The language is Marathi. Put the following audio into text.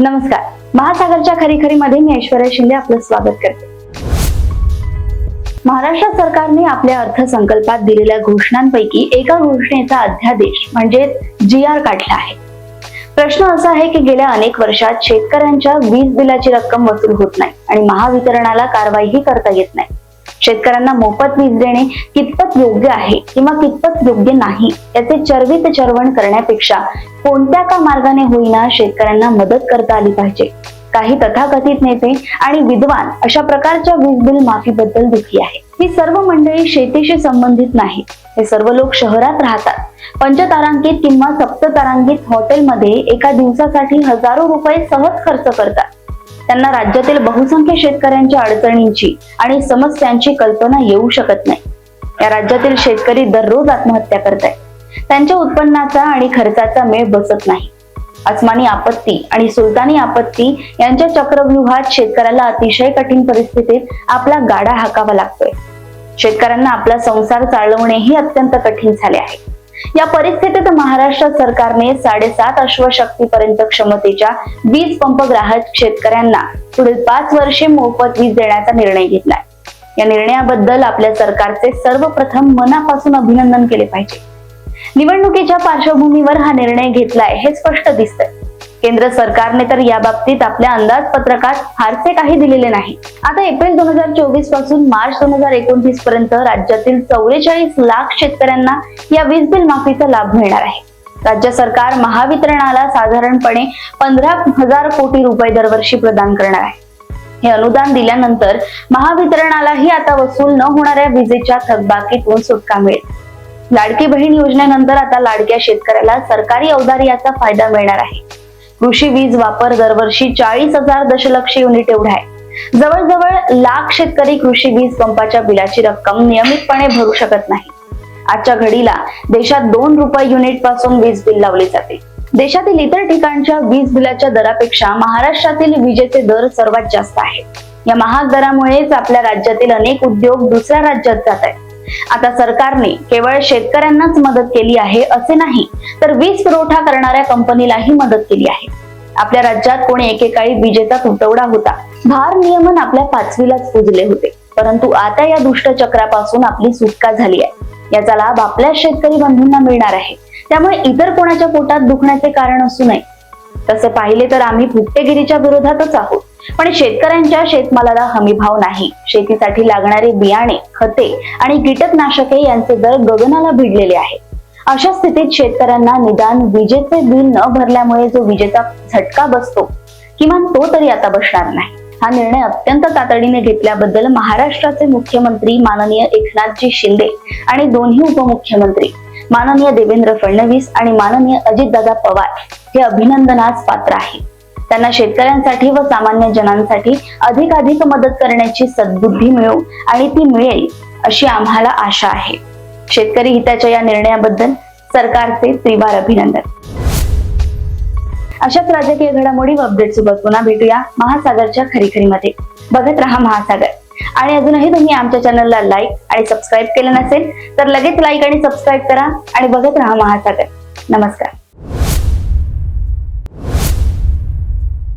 नमस्कार. महासागरच्या खरी मध्ये मी ऐश्वर्या शिंदे आपलं स्वागत करते. महाराष्ट्र सरकारने आपल्या अर्थसंकल्पात दिलेल्या घोषणांपैकी एका घोषणेचा अध्यादेश म्हणजे जी आर काढला आहे. प्रश्न असा आहे की गेल्या अनेक वर्षात शेतकऱ्यांच्या वीज बिलाची रक्कम वसूल होत नाही आणि महावितरणाला कारवाईही करता येत नाही. शेतकऱ्यांना मोफत वीज देणे कितपत योग्य आहे किंवा कितपत योग्य नाही याचे चर्वित चरवण करण्यापेक्षा कोणत्या का मार्गाने होईना शेतकऱ्यांना मदत करता आली पाहिजे? काही तथाकथित नेते आणि विद्वान अशा प्रकारच्या वीज बिल माफीबद्दल दुखी आहे ही सर्व मंडळी शेतीशी संबंधित नाही. हे सर्व लोक शहरात राहतात. पंचतारांकित किंवा सप्ततारांकित हॉटेलमध्ये एका दिवसासाठी हजारो रुपये सहज खर्च करतात. त्यांना राज्यातील बहुसंख्य शेतकऱ्यांच्या अडचणींची आणि समस्यांची कल्पना येऊ शकत नाही. या राज्यातील शेतकरी दररोज आत्महत्या करतायत. त्यांच्या उत्पन्नाचा आणि खर्चाचा मेळ बसत नाही. अस्मानी आपत्ती आणि सुलतानी आपत्ती यांच्या चक्रव्यूहात शेतकऱ्याला अतिशय कठीण परिस्थितीत आपला गाडा हाकावा लागतोय. शेतकऱ्यांना आपला संसार चालवणेही अत्यंत कठीण झाले आहे. या परिस्थितीत महाराष्ट्र सरकारने साडेसात अश्वशक्तीपर्यंत क्षमतेच्या वीज पंप ग्राहक शेतकऱ्यांना पुढील पाच वर्षे मोफत वीज देण्याचा निर्णय घेतलाय. या निर्णयाबद्दल आपल्या सरकारचे सर्वप्रथम मनापासून अभिनंदन केले पाहिजे. निवडणुकीच्या पार्श्वभूमीवर हा निर्णय घेतलाय हे स्पष्ट दिसतंय. केंद्र सरकारने तर या बाबतीत आपल्या अंदाजपत्रकात फारसे काही दिलेले नाही. आता एप्रिल दोन हजार चोवीसपासून मार्च दोन हजार एकोणतीस पर्यंत राज्यातील चौवेचाळीस लाख शेतकऱ्यांना या वीज बिल माफीचा लाभ मिळणार आहे. राज्य सरकार महावितरणाला साधारणपणे पंधरा हजार कोटी रुपये दरवर्षी प्रदान करणार आहे. हे अनुदान दिल्यानंतर महावितरणालाही आता वसूल न होणाऱ्या विजेच्या थकबाकीतून सुटका मिळेल. लाडकी बहीण योजनेनंतर आता लाडक्या शेतकऱ्याला सरकारी अवधार्याचा फायदा मिळणार आहे. कृषी वीज वापर दरवर्षी चाळीस हजार दशलक्ष युनिट एवढा आहे. जवळजवळ लाख शेतकरी कृषी वीज पंपाच्या बिलाची रक्कम नियमितपणे भरू शकत नाही. आजच्या घडीला देशात दोन रुपये युनिटपासून वीज बिल लावले जाते. देशातील इतर ठिकाणच्या वीज बिलाच्या दरापेक्षा महाराष्ट्रातील विजेचे दर सर्वात जास्त आहेत या महाग दरामुळेच आपल्या राज्यातील अनेक उद्योग दुसऱ्या राज्यात जात आहेत. आता सरकारने केवळ शेतकऱ्यांनाच मदत केली आहे असे नाही तर वीज पुरवठा करणाऱ्या कंपनीलाही मदत केली आहे. आपल्या राज्यात कोणी एकेकाळी विजेचा तुटवडा होता. भार नियमन आपल्या पाचवीलाच पुजले होते. परंतु आता या दुष्ट चक्रापासून आपली सुटका झाली आहे. याचा लाभ आपल्या शेतकरी बंधूंना मिळणार आहे. त्यामुळे इतर कोणाच्या पोटात दुखण्याचे कारण असू नये. तसे पाहिले तर आम्ही फुट्टेगिरीच्या विरोधातच आहोत. पण शेतकऱ्यांच्या शेतमालाला हमीभाव नाही. शेतीसाठी लागणारे बियाणे खते आणि कीटकनाशके यांचे दर गगनाला भिडलेले आहेत. अशा स्थितीत शेतकऱ्यांना निदान विजेचे बिल न भरल्यामुळे जो विजेचा झटका बसतो किमान तो तरी आता बसणार नाही. हा निर्णय अत्यंत तातडीने घेतल्याबद्दल महाराष्ट्राचे मुख्यमंत्री माननीय एकनाथजी शिंदे आणि दोन्ही उपमुख्यमंत्री माननीय देवेंद्र फडणवीस आणि माननीय अजितदादा पवार हे अभिनंदनास पात्र आहे त्यांना शेतकऱ्यांसाठी व सामान्य जनांसाठी अधिकाधिक मदत करण्याची सद्बुद्धी मिळो आणि ती मिळेल अशी आम्हाला आशा आहे. शेतकरी हिताच्या या निर्णयाबद्दल सरकारचे त्रिवार अभिनंदन. अशाच राजकीय घडामोडी व अपडेट सोबत पुन्हा भेटूया महासागरच्या खरीखरीमध्ये. बघत रहा महासागर. आणि अजूनही तुम्ही आमच्या चॅनलला लाईक आणि सबस्क्राईब केलं नसेल तर लगेच लाईक आणि सबस्क्राईब करा आणि बघत रहा महासागर. नमस्कार.